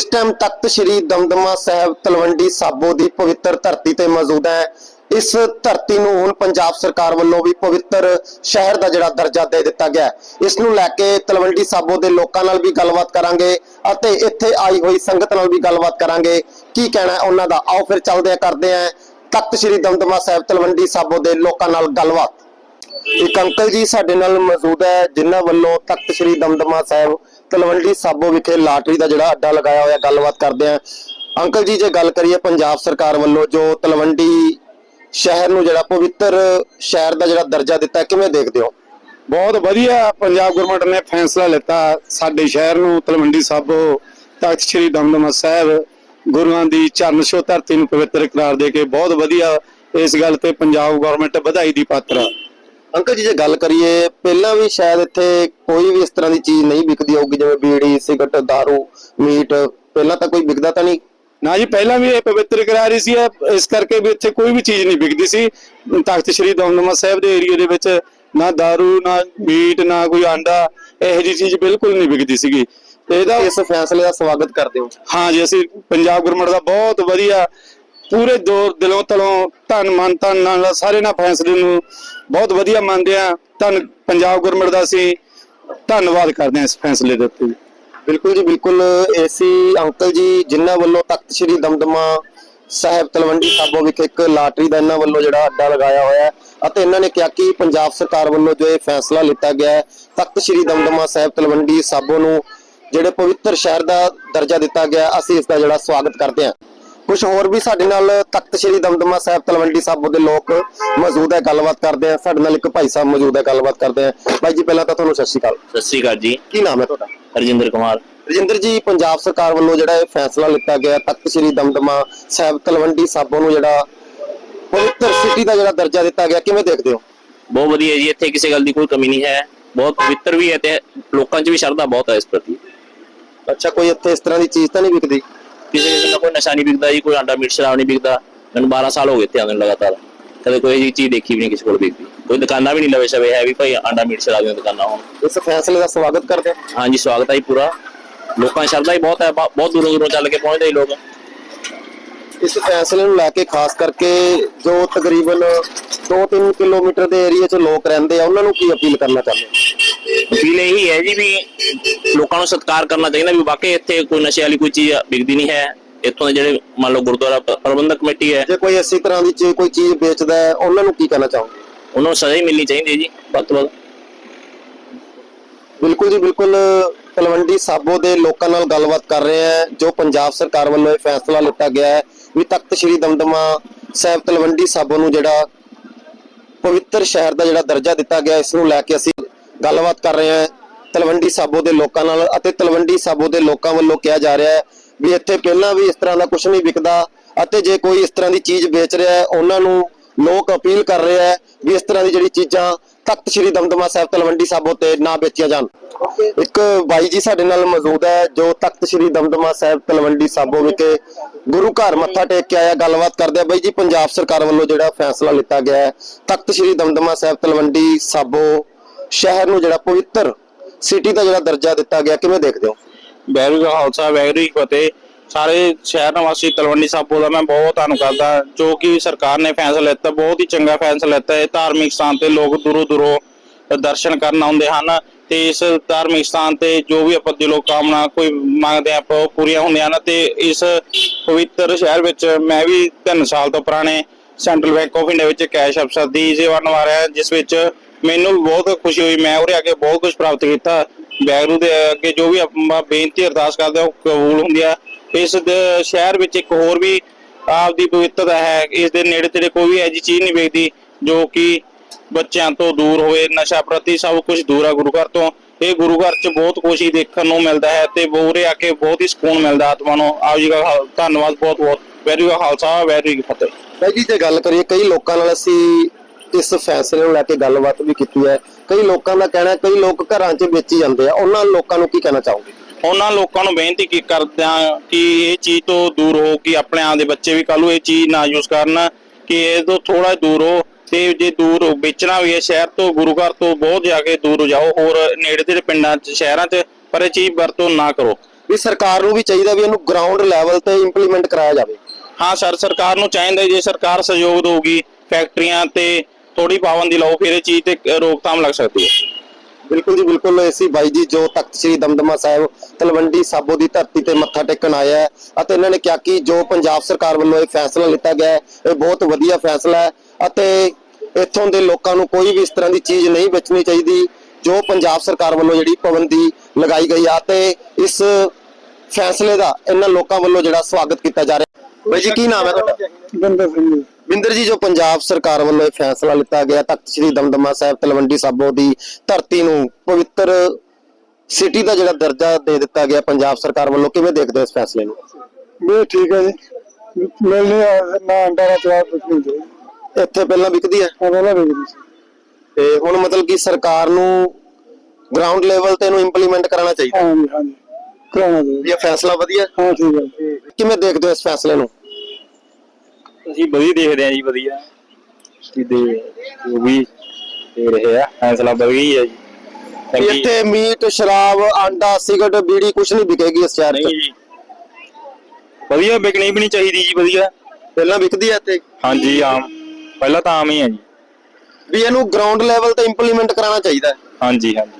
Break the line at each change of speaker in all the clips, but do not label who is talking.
ਇਸ ਟਾਈਮ ਤਖਤ ਸ੍ਰੀ ਦਮਦਮਾ ਸਾਹਿਬ ਤਲਵੰਡੀ ਸਾਬੋ ਦੀ ਪਵਿੱਤਰ ਧਰਤੀ ਤੇ ਮੌਜੂਦ ਹੈ। ਇਸ ਧਰਤੀ ਨੂੰ ਹੁਣ ਪੰਜਾਬ ਸਰਕਾਰ ਵੱਲੋਂ ਵੀ ਪਵਿੱਤਰ ਸ਼ਹਿਰ ਦਾ ਜਿਹੜਾ ਦਰਜਾ ਦੇ ਦਿੱਤਾ ਗਿਆ ਇਸ ਨੂੰ ਲੈ ਕੇ ਤਲਵੰਡੀ ਸਾਬੋ ਦੇ ਲੋਕਾਂ ਨਾਲ ਵੀ ਗੱਲਬਾਤ ਕਰਾਂਗੇ ਅਤੇ ਇੱਥੇ ਆਈ ਹੋਈ ਸੰਗਤ ਨਾਲ ਵੀ ਗੱਲਬਾਤ ਕਰਾਂਗੇ। ਕੀ ਕਹਿਣਾ ਹੈ ਉਹਨਾਂ ਦਾ? ਆਓ ਫਿਰ ਚੱਲਦੇ ਹਾਂ, ਕਰਦੇ ਹਾਂ। ਤਖਤ ਸ੍ਰੀ ਦਮਦਮਾ ਸਾਹਿਬ ਤਲਵੰਡੀ ਸਾਬੋ ਦੇ ਲੋਕਾਂ ਨਾਲ ਗੱਲਬਾਤ। ਇੱਕ ਅੰਕਲ ਜੀ ਸਾਡੇ ਨਾਲ ਮੌਜੂਦ ਹੈ, ਜਿਨ੍ਹਾਂ ਵੱਲੋਂ ਤਖਤ ਸ੍ਰੀ ਦਮਦਮਾ ਸਾਹਿਬ ਤਲਵੰਡੀ ਸਾਬੋ ਵਿਖੇ ਲਾਟਰੀ ਦਾ ਜਿਹੜਾ ਅੱਡਾ ਲਗਾਇਆ ਹੋਇਆ, ਗੱਲਬਾਤ ਕਰਦੇ ਹਾਂ। ਅੰਕਲ ਜੀ, ਜੇ ਗੱਲ ਕਰੀਏ ਪੰਜਾਬ ਸਰਕਾਰ ਵੱਲੋਂ, ਜੋ ਤਲਵੰਡੀ ਸ਼ਹਿਰ ਨੂੰ ਜਿਹੜਾ ਪਵਿੱਤਰ ਸ਼ਹਿਰ ਦਾ ਜਿਹੜਾ ਦਰਜਾ ਦਿੱਤਾ, ਕਿਵੇਂ ਦੇਖਦੇ ਹੋ?
ਬਹੁਤ ਵਧੀਆ ਪੰਜਾਬ ਗਵਰਨਮੈਂਟ ਨੇ ਫੈਸਲਾ ਲਿੱਤਾ ਸਾਡੇ ਸ਼ਹਿਰ ਨੂੰ, ਤਲਵੰਡੀ ਸਾਬੋ ਤਖਤ ਸ੍ਰੀ ਦਮਦਮਾ ਸਾਹਿਬ ਗੁਰੂਆਂ ਦੀ ਚਰਨ ਛੋਹ ਧਰਤੀ ਨੂੰ ਪਵਿੱਤਰ ਕਰਾਰ ਦੇ ਕੇ ਬਹੁਤ ਵਧੀਆ ਇਸ ਗੱਲ ਤੇ ਪੰਜਾਬ ਗਵਰਨਮੈਂਟ ਵਧਾਈ ਦੀ ਪਾਤਰ ਆ।
ਅੰਕਲ ਜੀ ਜੇ ਗੱਲ ਕਰੀਏ ਪਹਿਲਾਂ ਵੀ ਸ਼ਾਇਦ ਇੱਥੇ ਕੋਈ ਵੀ ਇਸ ਤਰ੍ਹਾਂ ਦੀ ਚੀਜ਼ ਨਹੀਂ ਵਿਕਦੀ ਹੋਊਗੀ ਜਿਵੇਂ ਬੀੜੀ ਸਿਗਰਟ दारू ਮੀਟ ਪਹਿਲਾਂ ਤਾਂ ਕੋਈ ਵਿਕਦਾ ਤਾਂ ਨਹੀਂ
ਨਾ ਜੀ ਪਹਿਲਾਂ ਵੀ ਇਹ ਪਵਿੱਤਰ ਕਰਾਰ ਹੀ ਸੀ ਇਹ- ਇਸ ਕਰਕੇ ਵੀ ਇੱਥੇ ਕੋਈ ਵੀ ਚੀਜ਼ ਨਹੀਂ ਵਿਕਦੀ ਸੀ ਤਖਤ ਸ੍ਰੀ ਦਮਦਮਾ ਸਾਹਿਬ ਦੇ ਏਰੀਆ ਦੇ ਵਿੱਚ ਨਾ दारू ਨਾ ਮੀਟ ਨਾ ਕੋਈ ਆਂਡਾ ਇਹੋ ਜਿਹੀ ਚੀਜ਼ ਬਿਲਕੁਲ ਨਹੀਂ ਵਿਕਦੀ ਸੀਗੀ ਤੇ ਇਹਦਾ
ਇਸ ਫੈਸਲੇ ਦਾ ਸਵਾਗਤ ਕਰਦੇ ਹੋ
ਹਾਂ ਜੀ ਅਸੀਂ ਪੰਜਾਬ ਗਵਰਨਮੈਂਟ ਦਾ ਬਹੁਤ ਵਧੀਆ ਪੂਰੇ ਦੋ ਦਿਲੋਂ ਤਲੋਂ ਧੰਨ ਮਨ ਧੰਨ ਨਾਲ ਸਾਰੇ ਨਾਲ ਫੈਸਲੇ ਨੂੰ ਬਹੁਤ ਵਧੀਆ ਮੰਨਦੇ ਆ ਧੰਨ ਪੰਜਾਬ ਗਵਰਨਮੈਂਟ ਦਾ ਅਸੀਂ ਧੰਨਵਾਦ ਕਰਦੇ ਹਾਂ ਇਸ ਫੈਸਲੇ ਦੇ ਉੱਤੇ।
ਬਿਲਕੁਲ ਜੀ, ਬਿਲਕੁਲ ਏਸੀ ਅੰਕਲ ਜੀ, ਜਿਨ੍ਹਾਂ ਵੱਲੋਂ ਤਖਤ ਸ੍ਰੀ ਦਮਦਮਾ ਸਾਹਿਬ ਤਲਵੰਡੀ ਸਾਬੋ ਵਿਖੇ ਇੱਕ ਲਾਟਰੀ ਦਾ ਇਹਨਾਂ ਵੱਲੋਂ ਜਿਹੜਾ ਅੱਡਾ ਲਗਾਇਆ ਹੋਇਆ ਹੈ ਅਤੇ ਇਹਨਾਂ ਨੇ ਕਿਹਾ ਕਿ ਪੰਜਾਬ ਸਰਕਾਰ ਵੱਲੋਂ ਜੋ ਇਹ ਫੈਸਲਾ ਲਿੱਤਾ ਗਿਆ ਹੈ, ਤਖਤ ਸ੍ਰੀ ਦਮਦਮਾ ਸਾਹਿਬ ਤਲਵੰਡੀ ਸਾਬੋ ਨੂੰ, ਜਿਹੜੇ ਪਵਿੱਤਰ ਸ਼ਹਿਰ ਦਾ ਦਰਜਾ ਦਿੱਤਾ ਗਿਆ ਅਸੀਂ ਇਸ ਦਾ ਜਿਹੜਾ ਸਵਾਗਤ ਕਰਦੇ ਹਾਂ। ਕੁਝ ਹੋਰ ਵੀ ਸਾਡੇ ਨਾਲ ਤਖਤ ਸ੍ਰੀ ਦਮਦਮਾ ਸਾਹਿਬ ਤਲਵੰਡੀ ਸਾਬੋ ਦੇ ਲੋਕ ਮੌਜੂਦ ਹੈ ਗੱਲਬਾਤ ਕਰਦੇ ਆ। ਸਾਡੇ ਨਾਲ ਇੱਕ ਭਾਈ ਸਾਹਿਬ ਮੌਜੂਦ ਹੈ ਗੱਲਬਾਤ ਕਰਦੇ ਆ। ਭਾਈ ਜੀ ਪਹਿਲਾਂ ਤਾਂ ਤੁਹਾਨੂੰ ਸਤਿ ਸ਼੍ਰੀ ਅਕਾਲ।
ਸਤਿ ਸ਼੍ਰੀ ਅਕਾਲ ਜੀ।
ਕੀ ਨਾਮ ਹੈ ਤੁਹਾਡਾ?
ਹਰਜਿੰਦਰ ਕੁਮਾਰ।
ਰਜਿੰਦਰ ਜੀ ਪੰਜਾਬ ਸਰਕਾਰ ਵੱਲੋਂ ਜਿਹੜਾ ਇਹ ਫੈਸਲਾ ਲਿੱਤਾ ਗਿਆ ਤਖਤ ਸ੍ਰੀ ਦਮਦਮਾ ਸਾਹਿਬ ਤਲਵੰਡੀ ਸਾਬੋ ਨੂੰ ਜਿਹੜਾ ਪਵਿੱਤਰ ਸਿਟੀ ਦਾ ਜਿਹੜਾ ਦਰਜਾ ਦਿੱਤਾ ਗਿਆ ਕਿਵੇਂ ਦੇਖਦੇ ਹੋ?
ਬਹੁਤ ਵਧੀਆ ਜੀ ਇੱਥੇ ਕਿਸੇ ਗੱਲ ਦੀ ਕੋਈ ਕਮੀ ਨਹੀਂ ਹੈ। ਬਹੁਤ ਪਵਿੱਤਰ ਵੀ ਹੈ ਤੇ ਲੋਕਾਂ 'ਚ ਵੀ ਸ਼ਰਧਾ ਬਹੁਤ ਹੈ ਇਸ ਪ੍ਰਤੀ।
ਅੱਛਾ ਕੋਈ ਇੱਥੇ ਇਸ ਤਰ੍ਹਾਂ ਦੀ ਚੀਜ਼ ਤਾਂ ਨਹੀਂ ਵਿਕਦੀ?
ਕਿਸੇ ਕਿਸਮ ਦਾ ਕੋਈ ਨਸ਼ਾ ਨਹੀਂ ਵਿਕਦਾ ਜੀ ਕੋਈ ਆਂਡਾ ਮੀਟ ਸ਼ਰਾਬ ਨਹੀਂ ਵਿਕਦਾ। ਮੈਨੂੰ 12 ਸਾਲ ਹੋ ਗਏ ਇੱਥੇ ਆਉਂਦੇ ਨੂੰ ਲਗਾਤਾਰ। ਕਦੇ ਕੋਈ ਜੀ ਚੀਜ਼ ਦੇਖੀ ਵੀ ਨਹੀਂ ਕਿਸੇ ਕੋਲ ਵਿਕਦੀ ਕੋਈ ਦੁਕਾਨਾਂ ਵੀ ਨਹੀਂ ਲਵੇ ਸਵੇ ਹੈ ਵੀ ਭਾਈ ਆਂਡਾ ਮੀਟ ਸ਼ਰਾਬ ਦੀਆਂ ਦੁਕਾਨਾਂ ਹੋਣ।
ਇਸ ਫੈਸਲੇ ਦਾ ਸਵਾਗਤ ਕਰਦੇ ਹਾਂ
ਹਾਂਜੀ ਸਵਾਗਤ ਹੈ ਜੀ ਪੂਰਾ। ਲੋਕਾਂ ਦੀ ਸ਼ਰਧਾ ਹੀ ਬਹੁਤ ਹੈ ਬਹੁਤ ਦੂਰੋਂ ਦੂਰੋਂ ਚੱਲ ਕੇ ਪਹੁੰਚਦੇ ਜੀ ਲੋਕ।
ਇਸ ਫੈਸਲੇ ਨੂੰ ਲੈ ਕੇ ਖਾਸ ਕਰਕੇ ਜੋ ਤਕਰੀਬਨ 2-3 ਕਿਲੋਮੀਟਰ ਦੇ ਏਰੀਆ 'ਚ ਲੋਕ ਰਹਿੰਦੇ ਆ ਉਹਨਾਂ ਨੂੰ ਕੀ ਅਪੀਲ ਕਰਨਾ ਚਾਹੁੰਦੇ ਹੋ?
ਅਪੀਲ ਇਹੀ ਹੈ ਜੀ ਵੀ ਲੋਕਾਂ ਨੂੰ ਸਤਿਕਾਰ ਕਰਨਾ ਚਾਹੀਦਾ ਵੀ ਵਾਕਈ ਇੱਥੇ ਕੋਈ ਨਸ਼ੇ ਵਾਲੀ ਕੋਈ ਚੀਜ਼ ਵਿਕਦੀ ਨਹੀਂ ਹੈ। ਇੱਥੋਂ ਦੇ ਜਿਹੜੇ ਮੰਨ ਲਓ ਗੁਰਦੁਆਰਾ ਪ੍ਰਬੰਧਕ ਕਮੇਟੀ ਹੈ।
ਜੇ ਕੋਈ ਇਸੇ ਤਰ੍ਹਾਂ ਦੀ ਚੀਜ਼ ਕੋਈ ਚੀਜ਼ ਵੇਚਦਾ ਹੈ ਉਹਨਾਂ ਨੂੰ ਕੀ ਕਹਿਣਾ ਚਾਹੋਗੇ?
ਉਹਨਾਂ ਨੂੰ ਸਜ਼ਾ ਹੀ ਮਿਲਣੀ ਚਾਹੀਦੀ ਹੈ ਜੀ ਵੱਧ ਤੋਂ ਵੱਧ।
ਬਿਲਕੁਲ ਜੀ ਬਿਲਕੁਲ ਤਲਵੰਡੀ ਸਾਬੋ ਦੇ ਲੋਕਾਂ ਨਾਲ ਗੱਲਬਾਤ ਕਰ ਰਹੇ ਹਾਂ ਜੋ ਪੰਜਾਬ ਸਰਕਾਰ ਵੱਲੋਂ ਇਹ ਫੈਸਲਾ ਲਿੱਤਾ ਗਿਆ ਹੈ ਵੀ ਤਖਤ ਸ੍ਰੀ ਦਮਦਮਾ ਸਾਹਿਬ ਤਲਵੰਡੀ ਸਾਬੋ ਨੂੰ ਜਿਹੜਾ ਪਵਿੱਤਰ ਸ਼ਹਿਰ ਦਾ ਜਿਹੜਾ ਦਰਜਾ ਦਿੱਤਾ ਗਿਆ ਇਸ ਨੂੰ ਲੈ ਕੇ ਅਸੀਂ ਗੱਲਬਾਤ ਕਰ ਰਹੇ ਹਾਂ। ਤਲਵੰਡੀ ਸਾਬੋ ਦੇ ਲੋਕਾਂ ਨਾਲ ਅਤੇ ਤਲਵੰਡੀ ਸਾਬੋ ਦੇ ਲੋਕਾਂ ਵੱਲੋਂ ਕਿਹਾ ਜਾ ਰਿਹਾ ਹੈ ਵੀ ਇੱਥੇ ਪਹਿਲਾਂ ਵੀ ਇਸ ਤਰ੍ਹਾਂ ਦਾ ਕੁਝ ਨਹੀਂ ਵਿਕਦਾ ਅਤੇ ਜੇ ਕੋਈ ਇਸ ਤਰ੍ਹਾਂ ਦੀ ਚੀਜ਼ ਵੇਚ ਰਿਹਾ ਹੈ, ਉਹਨਾਂ ਨੂੰ ਲੋਕ ਅਪੀਲ ਕਰ ਰਹੇ ਹੈ ਵੀ ਇਸ ਤਰ੍ਹਾਂ ਦੀ ਜਿਹੜੀ ਚੀਜ਼ਾਂ ਤਖਤ ਸ੍ਰੀ ਦਮਦਮਾ ਸਾਹਿਬ ਤਲਵੰਡੀ ਸਾਬੋ ਤੇ ਨਾ ਵੇਚੀਆਂ ਜਾਣ। ਇੱਕ ਬਾਈ ਜੀ ਸਾਡੇ ਨਾਲ ਮੌਜੂਦ ਹੈ, ਜੋ ਤਖਤ ਸ੍ਰੀ ਦਮਦਮਾ ਸਾਹਿਬ ਤਲਵੰਡੀ ਸਾਬੋ ਵਿਖੇ ਗੁਰੂ ਘਰ ਮੱਥਾ ਟੇਕ ਕੇ ਆਇਆ, ਗੱਲਬਾਤ ਕਰਦੇ ਆ। ਬਾਈ ਜੀ, ਪੰਜਾਬ ਸਰਕਾਰ ਵੱਲੋਂ ਜਿਹੜਾ ਫੈਸਲਾ ਲਿੱਤਾ ਗਿਆ ਹੈ, ਤਖਤ ਸ੍ਰੀ ਦਮਦਮਾ ਸਾਹਿਬ ਤਲਵੰਡੀ ਸਾਬੋ ਸ਼ਹਿਰ ਨੂੰ ਜਿਹੜਾ ਪਵਿੱਤਰ ਸਿਟੀ ਦਾ ਜਿਹੜਾ ਦਰਜਾ ਦਿੱਤਾ ਗਿਆ, ਕਿਵੇਂ ਦੇਖਦੇ ਹੋ?
ਵੈਰੂ ਦਾ ਖਾਲਸਾ ਵੈਰੂ ਜੀ ਫਤਿਹ। ਸਾਰੇ ਸ਼ਹਿਰ ਨਿਵਾਸੀ ਤਲਵੰਡੀ ਸਾਬੋ ਦਾ ਮੈਂ ਬਹੁਤ ਧੰਨ ਕਰਦਾ। ਜੋ ਕਿ ਸਰਕਾਰ ਨੇ ਫੈਸਲਾ ਲਿੱਤਾ, ਬਹੁਤ ਹੀ ਚੰਗਾ ਫੈਸਲਾ ਲਿੱਤਾ। ਹੈ ਧਾਰਮਿਕ ਸਥਾਨ ਤੇ ਲੋਕ ਦੂਰੋਂ ਦੂਰੋਂ ਦਰਸ਼ਨ ਕਰਨ ਆਉਂਦੇ ਹਨ ਤੇ ਇਸ ਧਾਰਮਿਕ ਸਥਾਨ ਤੇ ਜੋ ਵੀ ਆਪਾਂ ਦਿਲੋਂ ਕਾਮਨਾ ਕੋਈ ਮੰਗਦੇ ਆਪਾਂ ਉਹ ਪੂਰੀਆਂ ਹੁੰਦੀਆਂ ਹਨ ਤੇ ਇਸ ਪਵਿੱਤਰ ਸ਼ਹਿਰ ਵਿੱਚ ਮੈਂ ਵੀ 3 ਸਾਲ ਤੋਂ ਪੁਰਾਣੇ ਸੈਂਟਰਲ ਬੈਂਕ ਆਫ ਇੰਡੀਆ ਵਿੱਚ ਕੈਸ਼ ਅਫਸਰ ਦੀ ਸੇਵਾ ਨਿਭਾ ਰਿਹਾ, ਜਿਸ ਵਿੱਚ ਮੈਨੂੰ ਵੀ ਬਹੁਤ ਖੁਸ਼ੀ ਹੋਈ, ਮੈਂ ਉਰੇ ਆ ਬਹੁਤ ਕੁਝ ਪ੍ਰਾਪਤ ਕੀਤਾ। ਵੈਗਰੂ ਦੇ ਅੱਗੇ ਜੋ ਵੀ ਆਪਾਂ ਬੇਨਤੀ ਅਰਦਾਸ ਕਰਦੇ ਹਾਂ, ਉਹ ਕਬੂਲ ਹੁੰਦੀ ਆ। ਇਸ ਸ਼ਹਿਰ ਵਿੱਚ ਇੱਕ ਹੋਰ ਵੀ ਆਪਦੀ ਪਵਿੱਤਰਤਾ ਹੈ, ਇਸ ਦੇ ਨੇੜੇ ਤੇੜੇ ਕੋਈ ਵੀ ਐਜੀ ਚੀਜ਼ ਨਹੀਂ ਵੇਚਦੀ ਜੋ ਕਿ ਬੱਚਿਆਂ ਤੋਂ ਦੂਰ ਹੋਵੇ, ਨਸ਼ਾ ਪ੍ਰਤੀ ਸਭ ਕੁਝ ਦੂਰ ਆ ਗੁਰੂ ਘਰ ਤੋਂ। ਇਹ ਗੁਰੂ ਘਰ 'ਚ ਬਹੁਤ ਕੁਝ ਹੀ ਦੇਖਣ ਨੂੰ ਮਿਲਦਾ ਹੈ ਤੇ ਬੋਰੇ ਆ ਕੇ ਬਹੁਤ ਹੀ ਸਕੂਨ ਮਿਲਦਾ ਆਤਮਾ ਨੂੰ। ਆਪ ਜੀ ਦਾ ਧੰਨਵਾਦ ਬਹੁਤ ਬਹੁਤ ਵੈਰੀ ਖਾਲਸਾ ਵੈਰੀ ਕੀ ਫਤਿਹ।
ਬਾਈ ਜੀ, ਜੇ ਗੱਲ ਕਰੀਏ, ਕਈ ਲੋਕਾਂ ਨਾਲ ਅਸੀਂ ਇਸ ਫੈਸਲੇ ਨੂੰ ਲੈ ਕੇ ਗੱਲਬਾਤ ਵੀ ਕੀਤੀ ਹੈ। ਕਈ ਲੋਕਾਂ ਦਾ ਕਹਿਣਾ ਹੈ ਕਈ ਲੋਕ ਘਰਾਂ 'ਚ ਵੇਚੀ ਜਾਂਦੇ ਆ। ਉਹਨਾਂ ਲੋਕਾਂ ਨੂੰ ਕੀ ਕਹਿਣਾ ਚਾਹੋਗੇ?
ਉਹਨਾਂ ਲੋਕਾਂ ਨੂੰ ਬੇਨਤੀ ਕੀ ਕਰਦੇ ਆ ਕਿ ਇਹ ਚੀਜ਼ ਤੋਂ ਦੂਰ ਹੋ ਕਿ ਆਪਣੇ ਆਂ ਦੇ ਬੱਚੇ ਵੀ ਕੱਲ ਇਹ ਚੀਜ਼ ਨਾ ਯੂਜ਼ ਕਰਨ ਕਿ ਇਹ ਤੋਂ ਥੋੜਾ ਦੂਰ ਹੋ ਤੇ ਜੇ ਦੂਰ ਵੇਚਣਾ ਵੀ ਹੈ ਸ਼ਹਿਰ ਤੋਂ ਗੁਰੂ ਘਰ ਤੋਂ ਬਹੁਤ ਜਾ ਕੇ ਦੂਰ ਜਾਓ ਹੋਰ ਨੇੜੇ ਤੇੜੇ ਪਿੰਡਾਂ 'ਚ ਸ਼ਹਿਰਾਂ 'ਚ ਪਰ ਇਹ ਚੀਜ਼ ਵਰਤੋਂ ਨਾ ਕਰੋ।
ਵੀ ਸਰਕਾਰ ਨੂੰ ਵੀ ਚਾਹੀਦਾ ਵੀ ਇਹਨੂੰ ਗਰਾਊਂਡ ਲੈਵਲ ਤੇ ਇੰਪਲੀਮੈਂਟ ਕਰਾਇਆ ਜਾਵੇ।
ਹਾਂ ਸਰ ਸਰਕਾਰ ਨੂੰ ਚਾਹੀਦਾ ਜੇ ਸਰਕਾਰ ਸਹਿਯੋਗ ਦੇਊਗੀ ਫੈਕਟਰੀਆਂ ਤੇ ਥੋੜੀ ਪਾਬੰਦੀ ਲਾਓ ਫਿਰ ਇਹ ਚੀਜ਼ ਤੇ ਰੋਕਥਾਮ ਲੱਗ ਸਕਦੀ ਹੈ।
ਬਿਲਕੁਲ ਜੀ ਬਿਲਕੁਲ। ਅਸੀਂ ਬਾਈ ਜੀ ਜੋ ਤਖਤ ਸ੍ਰੀ ਦਮਦਮਾ ਸਾਹਿਬ ਤਲਵੰਡੀ ਸਾਬੋ ਦੀ ਧਰਤੀ ਤੇ ਮੱਥਾ ਟੇਕਣ ਆਇਆ ਹੈ ਅਤੇ ਇਹਨਾਂ ਨੇ ਕਿਹਾ ਕਿ ਜੋ ਪੰਜਾਬ ਸਰਕਾਰ ਵੱਲੋਂ ਇਹ ਫੈਸਲਾ ਲਿੱਤਾ ਗਿਆ ਹੈ ਇਹ ਬਹੁਤ ਵਧੀਆ ਫੈਸਲਾ ਹੈ ਅਤੇ ਇੱਥੋਂ ਦੇ ਲੋਕਾਂ ਨੂੰ ਕੋਈ ਵੀ ਇਸ ਤਰ੍ਹਾਂ ਦੀ ਚੀਜ਼ ਨਹੀਂ ਵੇਚਣੀ ਚਾਹੀਦੀ ਜੋ ਪੰਜਾਬ ਸਰਕਾਰ ਵੱਲੋਂ ਜਿਹੜੀ ਪਾਬੰਦੀ ਲਗਾਈ ਗਈ ਆ ਤੇ ਇਸ ਫੈਸਲੇ ਦਾ ਇਹਨਾਂ ਲੋਕਾਂ ਵੱਲੋਂ ਜਿਹੜਾ ਸਵਾਗਤ ਕੀਤਾ ਜਾ ਰਿਹਾ ਬਾਈ ਜੀ ਕੀ ਨਾਮ ਹੈ ਤੁਹਾਡਾ?
ਬੰਦਰ ਸਿੰਘ ਜੀ
ਵਿੰਦਰ ਜੀ ਜੋ ਪੰਜਾਬ ਸਰਕਾਰ ਵੱਲੋਂ ਇਹ ਫੈਸਲਾ ਲਿੱਤਾ ਗਿਆ ਤਖਤ ਸ੍ਰੀ ਦਮਦਮਾ ਸਾਹਿਬ ਤਲਵੰਡੀ ਸਾਬੋ ਦੀ ਧਰਤੀ ਨੂੰ ਪਵਿੱਤਰ ਸਿਟੀ ਦਾ ਜਿਹੜਾ ਦਰਜਾ ਦੇ ਦਿੱਤਾ ਗਿਆ ਪੰਜਾਬ ਸਰਕਾਰ ਵੱਲੋਂ ਕਿਵੇਂ ਦੇਖਦੇ ਹੋ ਇਸ ਫੈਸਲੇ ਨੂੰ?
ਇਹ ਠੀਕ ਹੈ ਜੀ। ਮਿਲਨੇ ਨਾ ਅੰਡਾ ਦਾ ਜਵਾਬ ਨਹੀਂ ਦੇ
ਇੱਥੇ ਪਹਿਲਾਂ ਵਿਕਦੀ ਹੈ?
ਉਹਨਾਂ ਵੇਖਦੀ ਸੀ।
ਤੇ ਹੁਣ ਮਤਲਬ ਕਿ ਸਰਕਾਰ ਨੂੰ ਗਰਾਊਂਡ ਲੈਵਲ ਤੇ ਇਹਨੂੰ ਇੰਪਲੀਮੈਂਟ ਕਰਾਉਣਾ ਚਾਹੀਦਾ।
ਹਾਂਜੀ ਹਾਂਜੀ। ਕਰਾਉਣਾ ਦੇ
ਵੀ ਇਹ ਫੈਸਲਾ ਵਧੀਆ। ਹਾਂ
ਠੀਕ ਹੈ।
ਕਿਵੇਂ ਦੇਖਦੇ ਹੋ ਇਸ ਫੈਸਲੇ ਨੂੰ?
ਅਸੀਂ ਵਧੀਆ ਦੇਖਦੇ ਆਂ ਜੀ ਵਧੀਆ। ਕਿ ਦੇ ਜੋ ਵੀ ਦੇ ਰਹੇ ਆ ਫੈਸਲਾ ਵਧੀਆ ਹੀ ਹੈ ਜੀ। ਚੰਗੀ।
ਇੱਥੇ ਮੀਟ ਸ਼ਰਾਬ ਆਂਡਾ ਸਿਗਰਟ ਬੀੜੀ ਕੁਝ ਨਹੀਂ ਵਿਕੇਗੀ ਇਸ ਸ਼ਹਿਰ
ਨਹੀਂ
'ਚ।
ਜੀ। ਵਧੀਆ ਵਿਕਣੀ ਵੀ ਨਹੀਂ ਚਾਹੀਦੀ ਜੀ ਵਧੀਆ।
ਪਹਿਲਾਂ ਵਿਕਦੀ ਹੈ ਇੱਥੇ?
ਹਾਂਜੀ ਆਮ। ਪਹਿਲਾਂ ਤਾਂ ਆਮ ਹੀ ਹੈ ਜੀ।
ਵੀ ਇਹਨੂੰ ਗਰਾਊਂਡ ਲੈਵਲ ਤੇ ਇੰਪਲੀਮੈਂਟ ਕਰਾਉਣਾ ਚਾਹੀਦਾ। ਹੈ
ਹਾਂਜੀ ਹਾਂਜੀ।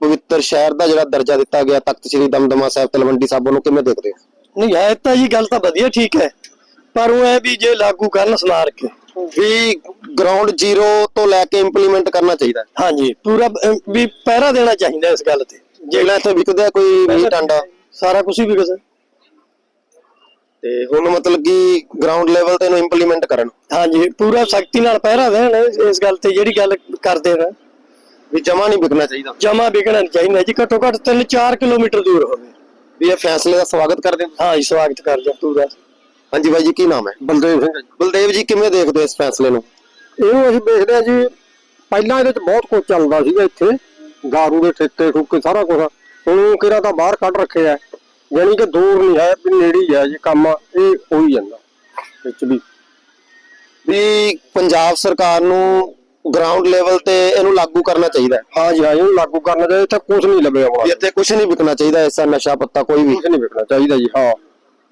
ਪਵਿੱਤਰ ਸ਼ਹਿਰ ਦਾ ਜਿਹੜਾ ਦਰਜਾ ਦਿੱਤਾ ਗਿਆ ਤਖਤ ਸ੍ਰੀ ਦਮਦਮਾ ਸਾਹਿਬ ਤਲਵੰਡੀ ਸਾਬੋ ਨੂੰ ਕਿਵੇਂ ਦੇਖਦੇ ਹੋ?
ਨਹੀਂ ਹੈ ਤਾਂ ਜੀ ਗੱਲ ਤਾਂ ਵਧੀਆ ਠੀਕ ਹੈ। ਪਰ ਉਹ ਹੈ ਵੀ ਜੇ ਲਾਗੂ ਕਰਨ ਸਮਾਰ ਕੇ
ਵੀ ਗਰਾਊਂਡ ਜ਼ੀਰੋ ਤੋਂ ਲੈ ਕੇ ਇੰਪਲੀਮੈਂਟ ਕਰਨਾ ਚਾਹੀਦਾ।
ਹਾਂਜੀ। ਪੂਰਾ ਅਹ, ਵੀ ਪਹਿਰਾ ਦੇਣਾ ਚਾਹੀਦਾ ਇਸ ਗੱਲ ਤੇ।
ਜਿਹੜਾ ਇੱਥੇ ਵਿਕਦਾ ਕੋਈ ਮੀਟ ਆਂਡਾ
ਸਾਰਾ ਕੁਝ ਹੀ ਵਿਕਸ
ਤੇ ਹੁਣ ਮਤਲਬ ਕਿ ਗਰਾਊਂਡ ਲੈਵਲ ਤੇ ਇਹਨੂੰ ਇੰਪਲੀਮੈਂਟ ਕਰਨ।
ਹਾਂਜੀ ਪੂਰਾ ਸਖਤੀ ਨਾਲ ਪਹਿਰਾ ਦੇਣ ਇਸ- ਗੱਲ ਤੇ ਜਿਹੜੀ ਗੱਲ ਕਰਦੇ ਨੇ।
ਵੀ ਜਮਾ ਨਹੀਂ ਵਿਕਣਾ ਚਾਹੀਦਾ।
ਜਮਾ ਵਿਕਣਾ ਨਹੀਂ ਚਾਹੀਦਾ ਜੀ ਘੱਟੋ ਘੱਟ 3-4 ਕਿਲੋਮੀਟਰ ਦੂਰ ਹੋਵੇ।
ਵੀ ਇਹ ਫੈਸਲੇ ਦਾ ਸਵਾਗਤ ਕਰਦੇ ਹੋ
ਹਾਂ ਜੀ ਸਵਾਗਤ ਕਰਦੇ ਹਾਂ ਪੂਰਾ।
ਹਾਂਜੀ ਬਾਈ ਜੀ ਕੀ ਨਾਮ ਹੈ?
ਬਲਦੇਵ ਸਿੰਘ
ਬਲਦੇਵ ਜੀ ਕਿਵੇਂ ਦੇਖਦੇ ਹੋ ਇਸ ਫੈਸਲੇ ਨੂੰ?
ਇਹਨੂੰ ਅਸੀਂ ਦੇਖਦੇ ਹਾਂ ਜੀ ਪਹਿਲਾਂ ਇਹਦੇ ਚ ਬਹੁਤ ਕੁਝ ਚੱਲਦਾ ਸੀਗਾ ਇੱਥੇ। ਗਾਰੂ ਦੇ ਠੇਕੇ ਠੁਕੇ ਸਾਰਾ ਕੁਝ ਹੁਣ ਕਿਹੜਾ ਤਾਂ ਬਾਹਰ ਕੱਢ ਰੱਖਿਆ ਹੈ। ਯਾਨੀ ਕਿ ਦੂਰ ਨਹੀਂ ਹੈ ਵੀ ਨੇੜੇ ਹੀ ਹੈ ਜੀ ਕੰਮ। ਇਹ ਹੋਈ ਜਾਂਦਾ ਵਿੱਚ ਵੀ।
ਵੀ ਪੰਜਾਬ ਸਰਕਾਰ ਨੂੰ ਗਰਾਊਂਡ ਲੈਵਲ ਤੇ ਇਹਨੂੰ ਲਾਗੂ ਕਰਨਾ ਚਾਹੀਦਾ ਹੈ।
ਹਾਂ ਜੀ ਹਾਂ ਇਹਨੂੰ ਲਾਗੂ ਕਰਨਾ ਚਾਹੀਦਾ। ਇੱਥੇ ਕੁਝ ਨਹੀਂ ਲੱਭਿਆ ਹੋਣਾ।
ਇੱਥੇ ਕੁਝ ਨਹੀਂ ਵਿਕਣਾ ਚਾਹੀਦਾ ਐਸਾ ਨਸ਼ਾ ਪੱਤਾ ਕੋਈ ਵੀ।
ਨਹੀਂ ਵਿਕਣਾ ਚਾਹੀਦਾ ਜੀ ਹਾਂ।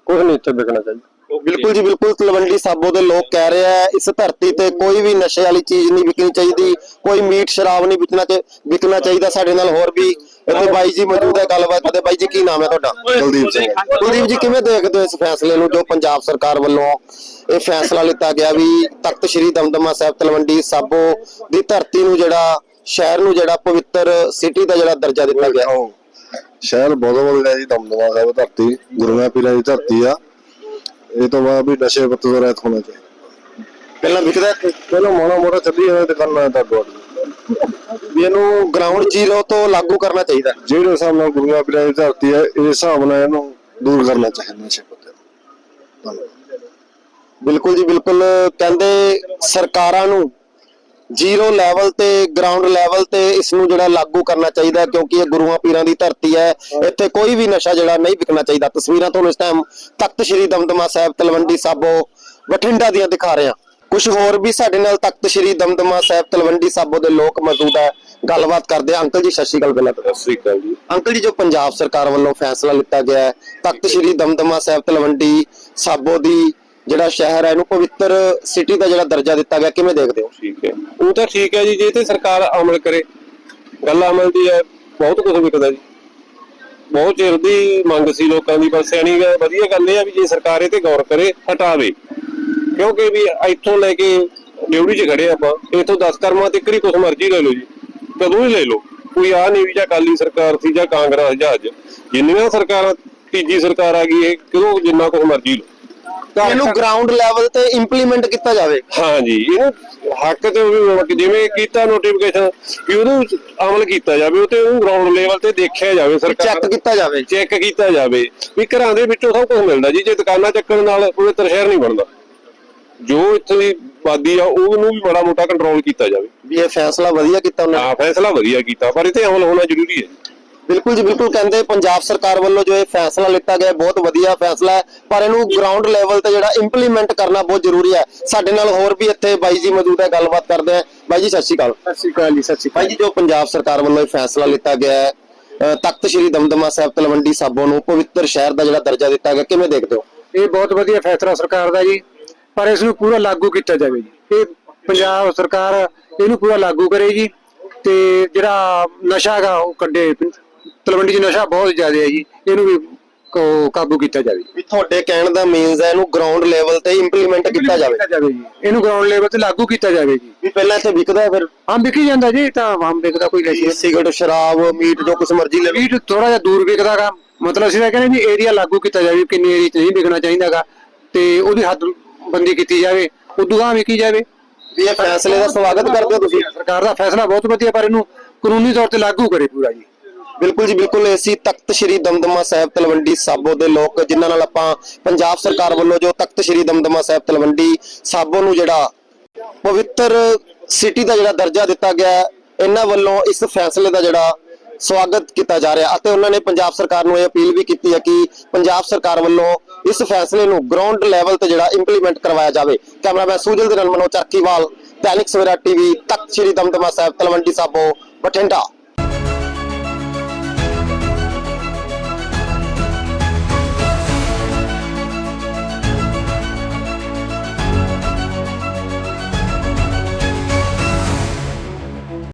ਕੁਝ ਨਹੀਂ ਇੱਥੇ ਵਿਕਣਾ ਚਾਹੀਦਾ।
ਬਿਲਕੁਲ ਜੀ ਬਿਲਕੁਲ ਤਲਵੰਡੀ ਸਾਬੋ ਦੇ ਲੋਕ ਕਹਿ ਰਹੇ ਆ ਇਸ ਧਰਤੀ ਤੇ ਕੋਈ ਵੀ ਨਸ਼ੇ ਵਾਲੀ ਚੀਜ਼ ਨਹੀਂ ਵਿਕਣੀ ਚਾਹੀਦੀ ਕੋਈ ਮੀਟ ਸ਼ਰਾਬ ਨਹੀਂ ਵਿਕਣਾ ਤੇ ਵਿਕਣਾ ਚਾਹੀਦਾ ਸਾਡੇ ਨਾਲ ਹੋਰ ਵੀ। ਇੱਥੇ ਬਾਈ ਜੀ ਮੌਜੂਦ ਹੈ ਗੱਲਬਾਤ ਕਰਦੇ ਬਾਈ ਜੀ ਕੀ ਨਾਮ ਹੈ ਤੁਹਾਡਾ? ਕੁਲਦੀਪ ਸਿੰਘ। ਕੁਲਦੀਪ ਜੀ ਕਿਵੇਂ ਦੇਖਦੇ ਹੋ ਇਸ ਫੈਸਲੇ ਨੂੰ ਜੋ ਪੰਜਾਬ ਸਰਕਾਰ ਵੱਲੋਂ ਇਹ ਫੈਸਲਾ ਲਿੱਤਾ ਗਿਆ ਵੀ ਤਖਤ ਸ੍ਰੀ ਦਮਦਮਾ ਸਾਹਿਬ ਤਲਵੰਡੀ ਸਾਬੋ ਦੀ ਧਰਤੀ ਨੂੰ ਜਿਹੜਾ ਸ਼ਹਿਰ ਨੂੰ ਜਿਹੜਾ ਪਵਿੱਤਰ ਸਿਟੀ ਦਾ ਜਿਹੜਾ ਦਰਜਾ ਦਿੱਤਾ ਗਿਆ?
ਸ਼ਹਿਰ ਬਹੁਤ ਵਧੀਆ ਜੀ ਦਮਦਮਾ ਸਾਹਿਬ ਧਰਤੀ ਗੁਰੂਆਂ ਪੀਰਾਂ ਦੀ ਧਰਤੀ ਆ। ਇਹ ਤੋਂ ਬਾਅਦ ਵੀ ਨਸ਼ੇ ਪੱਤੇ ਤੋਂ ਰਹਿਤ ਹੋਣਾ ਚਾਹੀਦਾ।
ਪਹਿਲਾਂ ਵਿਕਦਾ ਇੱਥੇ
ਚਲੋ ਮਾੜਾ ਮੋੜਾ ਚੱਲੀ ਜਾਂਦਾ ਦੁਕਾਨਾਂ ਤਾਂ ਗੋਡ
ਵੀ ਇਹਨੂੰ ਗਰਾਊਂਡ ਜ਼ੀਰੋ ਤੋਂ ਲਾਗੂ ਕਰਨਾ ਚਾਹੀਦਾ।
ਜਿਹੜੇ ਹਿਸਾਬ ਨਾਲ ਗੁਰੂਆਂ ਪੀਰਾਂ ਦੀ ਧਰਤੀ ਹੈ, ਇਸ ਹਿਸਾਬ ਨਾਲ ਇਹਨੂੰ ਦੂਰ ਕਰਨਾ ਚਾਹੀਦਾ ਨਸ਼ੇ ਪੱਤੇ ਤੋਂ। ਧੰਨਵਾਦ।
ਬਿਲਕੁਲ ਜੀ, ਬਿਲਕੁਲ। ਕਹਿੰਦੇ ਸਰਕਾਰਾਂ ਨੂੰ ਜ਼ੀਰੋ ਲੈਵਲ ਤੇ ਗਰਾਊਂਡ ਲੈਵਲ ਤੇ ਇਸ ਨੂੰ ਜਿਹੜਾ ਲਾਗੂ ਕਰਨਾ ਚਾਹੀਦਾ ਕਿਉਂਕਿ ਇਹ ਗੁਰੂਆਂ ਪੀਰਾਂ ਦੀ ਧਰਤੀ ਹੈ। ਇੱਥੇ ਕੋਈ ਵੀ ਨਸ਼ਾ ਜਿਹੜਾ ਨਹੀਂ ਵਿਕਣਾ ਚਾਹੀਦਾ। ਤਸਵੀਰਾਂ ਤੁਹਾਨੂੰ ਇਸ ਟਾਈਮ ਤਖਤ ਸ੍ਰੀ ਦਮਦਮਾ ਸਾਹਿਬ ਤਲਵੰਡੀ ਸਾਬੋ ਬਠਿੰਡਾ ਦੀਆਂ ਦਿਖਾ ਰਹੇ। ਕੁਝ ਹੋਰ ਵੀ ਸਾਡੇ ਨਾਲ ਤਖਤ ਸ੍ਰੀ ਦਮਦਮਾ ਸਾਹਿਬ ਤਲਵੰਡੀ ਸਾਬੋ ਦੇ ਲੋਕ ਮੌਜੂਦ ਹੈ। ਗੱਲਬਾਤ ਕਰਦੇ ਅੰਕਲ ਜੀ ਸਤਿ ਸ਼੍ਰੀ ਅਕਾਲ ਪਹਿਲਾਂ
ਸਤਿ ਸ੍ਰੀ ਅਕਾਲ ਜੀ।
ਅੰਕਲ ਜੀ ਜੋ ਪੰਜਾਬ ਸਰਕਾਰ ਵੱਲੋਂ ਫੈਸਲਾ ਲਿੱਤਾ ਗਿਆ ਹੈ ਤਖਤ ਸ੍ਰੀ ਦਮਦਮਾ ਸਾਹਿਬ ਤਲਵੰਡੀ ਸਾਬੋ ਦੀ ਜਿਹੜਾ ਸ਼ਹਿਰ ਹੈ, ਇਹਨੂੰ ਪਵਿੱਤਰ ਸਿਟੀ ਦਾ ਜਿਹੜਾ ਦਰਜਾ ਦਿੱਤਾ ਗਿਆ, ਕਿਵੇਂ ਦੇਖਦੇ ਹੋ?
ਠੀਕ ਹੈ। ਉਹ ਤਾਂ ਠੀਕ ਹੈ ਜੀ, ਜੇ ਤੇ ਸਰਕਾਰ ਅਮਲ ਕਰੇ। ਗੱਲ ਅਮਲ ਦੀ ਹੈ, ਬਹੁਤ ਕੁਝ ਵਿਕਦਾ ਜੀ। ਬਹੁਤ ਚਿਰ ਦੀ ਮੰਗ ਸੀ ਲੋਕਾਂ ਦੀ, ਬਸ ਸਿਆਣੀ ਵਧੀਆ ਗੱਲ ਇਹ ਆ ਵੀ ਜੇ ਸਰਕਾਰ ਇਹ ਤੇ ਗੌਰ ਕਰੇ, ਹਟਾਵੇ। ਕਿਉਂਕਿ ਵੀ ਇੱਥੋਂ ਲੈ ਕੇ ਡਿਊਟੀ 'ਚ ਖੜੇ ਆਪਾਂ, ਇਥੋਂ 10 ਕਰਮਾਂ ਤੇ ਕਿਹੜੀ ਕੁਛ ਮਰਜ਼ੀ ਲੈ ਲਓ ਜੀ। ਕਦੋਂ ਹੀ ਲੈ ਲਓ। ਕੋਈ ਆ ਨਹੀਂ ਵੀ ਜਾਂ ਕਾਲੀ ਸਰਕਾਰ ਸੀ ਜਾਂ ਕਾਂਗਰਸ ਜਾਂ ਅੱਜ। ਜਿੰਨੀਆਂ ਸਰਕਾਰਾਂ, ਤੀਜੀ ਸਰਕਾਰ ਆ ਗਈ ਇਹ, ਕਿਉਂ ਜਿੰਨਾ ਕੁਛ ਮਰਜ਼ੀ ਲਓ। ਤਾਂ
ਇਹਨੂੰ ਗਰਾਊਂਡ ਲੈਵਲ ਤੇ ਇੰਪਲੀਮੈਂਟ ਕੀਤਾ ਜਾਵੇ।
ਹਾਂ ਜੀ ਇਹਨੂੰ ਹੱਕ ਤੇ ਵੀ ਜਿਵੇਂ ਕੀਤਾ ਨੋਟੀਫਿਕੇਸ਼ਨ ਵੀ ਉਹਨੂੰ ਅਮਲ ਕੀਤਾ ਜਾਵੇ ਉਹ ਤੇ ਉਹਨੂੰ ਗਰਾਊਂਡ ਲੈਵਲ ਤੇ ਦੇਖਿਆ ਜਾਵੇ ਸਰਕਾਰ
ਚੈੱਕ ਕੀਤਾ ਜਾਵੇ।
ਚੈੱਕ ਕੀਤਾ ਜਾਵੇ। ਵੀ ਘਰਾਂ ਦੇ ਵਿੱਚੋਂ ਸਭ ਕੁਝ ਮਿਲਦਾ ਜੀ ਜੇ ਦੁਕਾਨਾਂ ਚੱਕਣ ਨਾਲ ਪਵਿੱਤਰ ਸ਼ਹਿਰ ਨਹੀਂ ਬਣਦਾ। ਜੋ ਇੱਥੇ ਦੀ ਆਬਾਦੀ ਆ ਉਹਨੂੰ ਵੀ ਬੜਾ ਮੋਟਾ ਕੰਟਰੋਲ ਕੀਤਾ ਜਾਵੇ।
ਵੀ ਇਹ ਫੈਸਲਾ ਵਧੀਆ ਕੀਤਾ ਉਹਨਾਂ।
ਆ ਫੈਸਲਾ ਵਧੀਆ ਕੀਤਾ ਪਰ ਇਹ ਤੇ ਅਮਲ ਹੋਣਾ ਜ਼ਰੂਰੀ ਹੈ।
ਬਿਲਕੁਲ ਜੀ ਬਿਲਕੁਲ ਕਹਿੰਦੇ ਪੰਜਾਬ ਸਰਕਾਰ ਵੱਲੋਂ ਜੋ ਇਹ ਫੈਸਲਾ ਲਿੱਤਾ ਗਿਆ ਬਹੁਤ ਵਧੀਆ ਫੈਸਲਾ ਹੈ। ਪਰ ਇਹਨੂੰ ਗਰਾਊਂਡ ਲੈਵਲ ਤੇ ਜਿਹੜਾ ਇੰਪਲੀਮੈਂਟ ਕਰਨਾ ਬਹੁਤ ਜ਼ਰੂਰੀ ਹੈ। ਸਾਡੇ ਨਾਲ ਹੋਰ ਵੀ ਇੱਥੇ ਬਾਈ ਜੀ ਮੌਜੂਦ ਹੈ ਗੱਲਬਾਤ ਕਰਦੇ ਆ ਬਾਈ ਜੀ ਸਤਿ ਸ਼੍ਰੀ ਅਕਾਲ।
ਸਤਿ ਸ਼੍ਰੀ ਅਕਾਲ ਜੀ ਸਤਿ ਸ਼੍ਰੀ
ਭਾਈ ਜੀ ਜੋ ਪੰਜਾਬ ਸਰਕਾਰ ਵੱਲੋਂ ਇਹ ਫੈਸਲਾ ਲਿੱਤਾ ਗਿਆ ਹੈ ਤਖਤ ਸ੍ਰੀ ਦਮਦਮਾ ਸਾਹਿਬ ਤਲਵੰਡੀ ਸਾਬੋ ਨੂੰ ਪਵਿੱਤਰ ਸ਼ਹਿਰ ਦਾ ਜਿਹੜਾ ਦਰਜਾ ਦਿੱਤਾ ਗਿਆ ਕਿਵੇਂ ਦੇਖਦੇ ਹੋ?
ਇਹ ਬਹੁਤ ਵਧੀਆ ਫੈਸਲਾ ਸਰਕਾਰ ਦਾ ਜੀ। ਪਰ ਇਸ ਨੂੰ ਪੂਰਾ ਲਾਗੂ ਕੀਤਾ ਜਾਵੇ ਜੀ। ਇਹ ਪੰਜਾਬ ਸਰਕਾਰ ਇਹਨੂੰ ਪੂਰਾ ਲਾਗੂ ਕਰੇ ਜੀ ਤੇ ਜਿਹੜਾ ਨਸ਼ਾ ਹੈਗਾ ਉਹ ਕੱਢੇ। ਤਲਵੰਡੀ 'ਚ ਨਸ਼ਾ ਬਹੁਤ ਜ਼ਿਆਦਾ ਹੈ ਜੀ ਇਹਨੂੰ ਵੀ ਕ- ਕਾਬੂ ਕੀਤਾ ਜਾਵੇ।
ਵੀ ਤੁਹਾਡੇ ਕਹਿਣ ਦਾ ਮੀਨਸ ਹੈ ਇਹਨੂੰ ਗਰਾਊਂਡ ਲੈਵਲ ਤੇ ਇੰਪਲੀਮੈਂਟ ਕੀਤਾ ਜਾਵੇ।
ਜੀ। ਇਹਨੂੰ ਗਰਾਊਂਡ ਲੈਵਲ ਤੇ ਲਾਗੂ ਕੀਤਾ ਜਾਵੇ ਜੀ।
ਵੀ ਪਹਿਲਾਂ ਇੱਥੇ ਵਿਕਦਾ ਹੈ ਫਿਰ?
ਆਮ ਵਿਕੀ ਜਾਂਦਾ ਜੀ ਇਹ ਤਾਂ ਆਮ ਵਿਕਦਾ ਕੋਈ ਨਸ਼ਾ
ਸਿਗਰਟ ਸ਼ਰਾਬ ਮੀਟ ਜੋ ਕੁਝ ਮਰਜ਼ੀ ਲੈ ਲਓ।
ਥੋੜਾ ਜਿਹਾ ਦੂਰ ਵਿਕਦਾਗਾ ਮਤਲਬ ਅਸੀਂ ਤਾਂ ਕਹਿੰਦੇ ਜੀ ਏਰੀਆ ਲਾਗੂ ਕੀਤਾ ਜਾਵੇ ਵੀ ਕਿੰਨੇ ਏਰੀਆ 'ਚ ਨਹੀਂ ਵਿਕਣਾ ਚਾਹੀਦਾਗਾ ਤੇ ਉਹਦੀ ਹੱਦ ਬੰਦੀ ਕੀਤੀ ਜਾਵੇ ਉਦੋਂ ਗਾਂ ਵਿਕੀ ਜਾਵੇ।
ਵੀ ਇਹ ਫੈਸਲੇ ਦਾ ਸਵਾਗਤ ਕਰਦੇ ਹੋ ਤੁਸੀਂ?
ਸਰਕਾਰ ਦਾ ਫੈਸਲਾ ਬਹੁਤ ਵਧੀਆ ਪਰ ਇਹਨੂੰ ਕਾਨੂੰਨੀ ਤੌਰ ਤੇ ਲਾਗੂ ਕਰੇ ਪੂਰਾ ਜੀ।
ਬਿਲਕੁਲ ਜੀ ਬਿਲਕੁਲ ਇਹ ਸੀ ਤਖਤ ਸ੍ਰੀ ਦਮਦਮਾ ਸਾਹਿਬ ਤਲਵੰਡੀ ਸਾਬੋ ਦੇ ਲੋਕ ਜਿਨ੍ਹਾਂ ਨਾਲ ਆਪਾਂ ਪੰਜਾਬ ਸਰਕਾਰ ਵੱਲੋਂ ਜੋ ਤਖਤ ਸ੍ਰੀ ਦਮਦਮਾ ਸਾਹਿਬ ਤਲਵੰਡੀ ਸਾਬੋ ਨੂੰ ਜਿਹੜਾ ਪਵਿੱਤਰ ਸਿਟੀ ਦਾ ਜਿਹੜਾ ਦਰਜਾ ਦਿੱਤਾ ਗਿਆ ਹੈ, ਇਹਨਾਂ ਵੱਲੋਂ ਇਸ ਫੈਸਲੇ ਦਾ ਜਿਹੜਾ ਸਵਾਗਤ ਕੀਤਾ ਜਾ ਰਿਹਾ ਅਤੇ ਉਹਨਾਂ ਨੇ ਪੰਜਾਬ ਸਰਕਾਰ ਨੂੰ ਇਹ ਅਪੀਲ ਵੀ ਕੀਤੀ ਹੈ ਕਿ ਪੰਜਾਬ ਸਰਕਾਰ ਵੱਲੋਂ ਇਸ ਫੈਸਲੇ ਨੂੰ ਗਰਾਊਂਡ ਲੈਵਲ ਤੇ ਜਿਹੜਾ ਇੰਪਲੀਮੈਂਟ ਕਰਵਾਇਆ ਜਾਵੇ। ਕੈਮਰਾਮੈਨ ਸੂਜਲ ਦੇ ਨਾਲ ਮਨੋ ਚਰਕੀਵਾਲ ਦੈਨਿਕ ਸਵੇਰਾ ਟੀਵੀ ਤਖਤ ਸ੍ਰੀ ਦਮਦਮਾ ਸਾਹਿਬ ਤਲਵੰਡੀ ਸਾਬੋ ਬਠਿੰਡਾ।